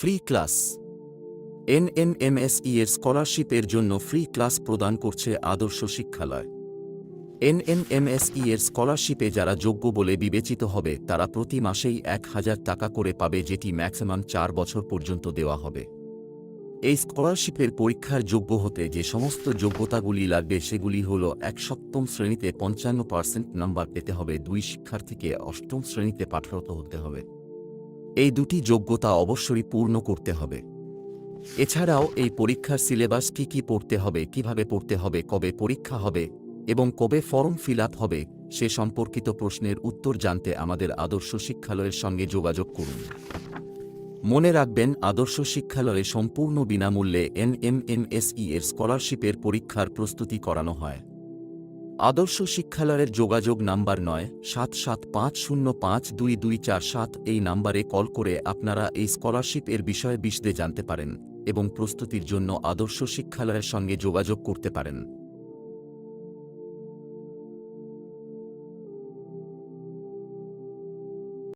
Free class. এনএনএমএসই এর স্কলারশিপের জন্য ফ্রি ক্লাস প্রদান করছে আদর্শ শিক্ষালয়। এনএনএমএসই এর স্কলারশিপে যারা যোগ্য বলে বিবেচিত হবে, তারা প্রতি মাসেই এক হাজার টাকা করে পাবে, যেটি ম্যাক্সিমাম চার বছর পর্যন্ত দেওয়া হবে। এই স্কলারশিপের পরীক্ষার যোগ্য হতে যে সমস্ত যোগ্যতাগুলি লাগবে, সেগুলি হল এক সপ্তম শ্রেণীতে পঞ্চান্ন পার্সেন্ট নাম্বার পেতে হবে, দুই শিক্ষার্থীকে অষ্টম শ্রেণীতে পাঠরত হতে হবে। এই দুটি যোগ্যতা অবশ্যই পূর্ণ করতে হবে। এছাড়াও এই পরীক্ষার সিলেবাস কী কী পড়তে হবে, কীভাবে পড়তে হবে, কবে পরীক্ষা হবে এবং কবে ফর্ম ফিল হবে, সে সম্পর্কিত প্রশ্নের উত্তর জানতে আমাদের আদর্শ শিক্ষালয়ের সঙ্গে যোগাযোগ করুন। মনে রাখবেন, আদর্শ শিক্ষালয়ে সম্পূর্ণ বিনামূল্যে এনএমএমএসই এর স্কলারশিপের পরীক্ষার প্রস্তুতি করানো হয়। আদর্শ শিক্ষালয়ের যোগাযোগ নাম্বার নয়, সাত সাত পাঁচ শূন্য পাঁচ দুই দুই চার সাত এই নাম্বারে কল করে আপনারা এই স্কলারশিপ এর বিষয়ে বিশদে জানতে পারেন এবং প্রস্তুতির জন্য আদর্শ শিক্ষালয়ের সঙ্গে যোগাযোগ করতে পারেন।